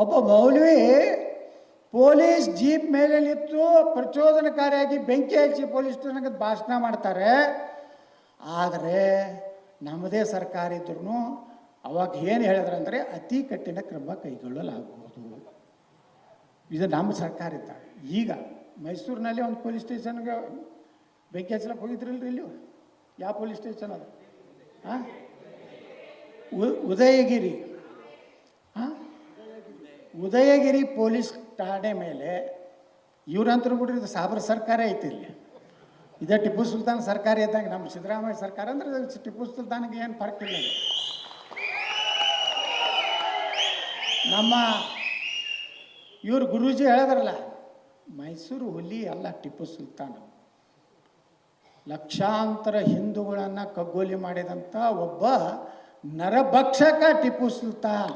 ಒಬ್ಬ maulvi police jeep ಮೇಲೆ ನಿಂತು ಪ್ರಚೋದನಕಾರಿಯಾಗಿ ಬೆಂಕಿ ಹಚ್ಚಿ ಪೊಲೀಸ್ ಸ್ಟೇಷನ್ಗೆ ಭಾಷಣ ಮಾಡ್ತಾರೆ. ಆದರೆ ನಮ್ಮದೇ ಸರ್ಕಾರ ಇದ್ರೂ ಅವಾಗ ಏನು ಹೇಳಿದ್ರು ಅಂದರೆ ಅತಿ ಕಠಿಣ ಕ್ರಮ ಕೈಗೊಳ್ಳಲಾಗುವುದು. ಇದು ನಮ್ಮ ಸರ್ಕಾರ ಇದ್ದ. ಈಗ ಮೈಸೂರಿನಲ್ಲಿ ಒಂದು ಪೊಲೀಸ್ ಸ್ಟೇಷನ್ಗೆ ಬೆಂಕಿ ಹಚ್ಚಲಕ್ಕೆ ಹೋಗಿದ್ರಿಲ್ರಿ ಇಲ್ಲಿ? ಯಾವ ಪೊಲೀಸ್ ಸ್ಟೇಷನ್ ಅದು? ಹಾಂ ಉದಯಗಿರಿ. ಉದಯಗಿರಿ ಪೊಲೀಸ್ ಠಾಣೆ ಮೇಲೆ ಇವ್ರಂತರೂ ಬಿಡ್ರಿ ಇದು ಸಾಬ್ರ ಸರ್ಕಾರ ಐತಿ ಇಲ್ಲಿ. ಇದೇ ಟಿಪ್ಪು ಸುಲ್ತಾನ್ ಸರ್ಕಾರ ಇದ್ದಂಗೆ ನಮ್ಮ ಸಿದ್ದರಾಮಯ್ಯ ಸರ್ಕಾರ ಅಂದ್ರೆ ಟಿಪ್ಪು ಸುಲ್ತಾನ್ಗೆ ಏನು ಫರ್ಕ್ ಇಲ್ಲ. ನಮ್ಮ ಇವ್ರ ಗುರೂಜಿ ಹೇಳಿದ್ರಲ್ಲ, ಮೈಸೂರು ಹುಲಿ ಅಲ್ಲ ಟಿಪ್ಪು ಸುಲ್ತಾನ್. ಲಕ್ಷಾಂತರ ಹಿಂದೂಗಳನ್ನು ಕಗ್ಗೋಲಿ ಮಾಡಿದಂಥ ಒಬ್ಬ ನರಭಕ್ಷಕ ಟಿಪ್ಪು ಸುಲ್ತಾನ್.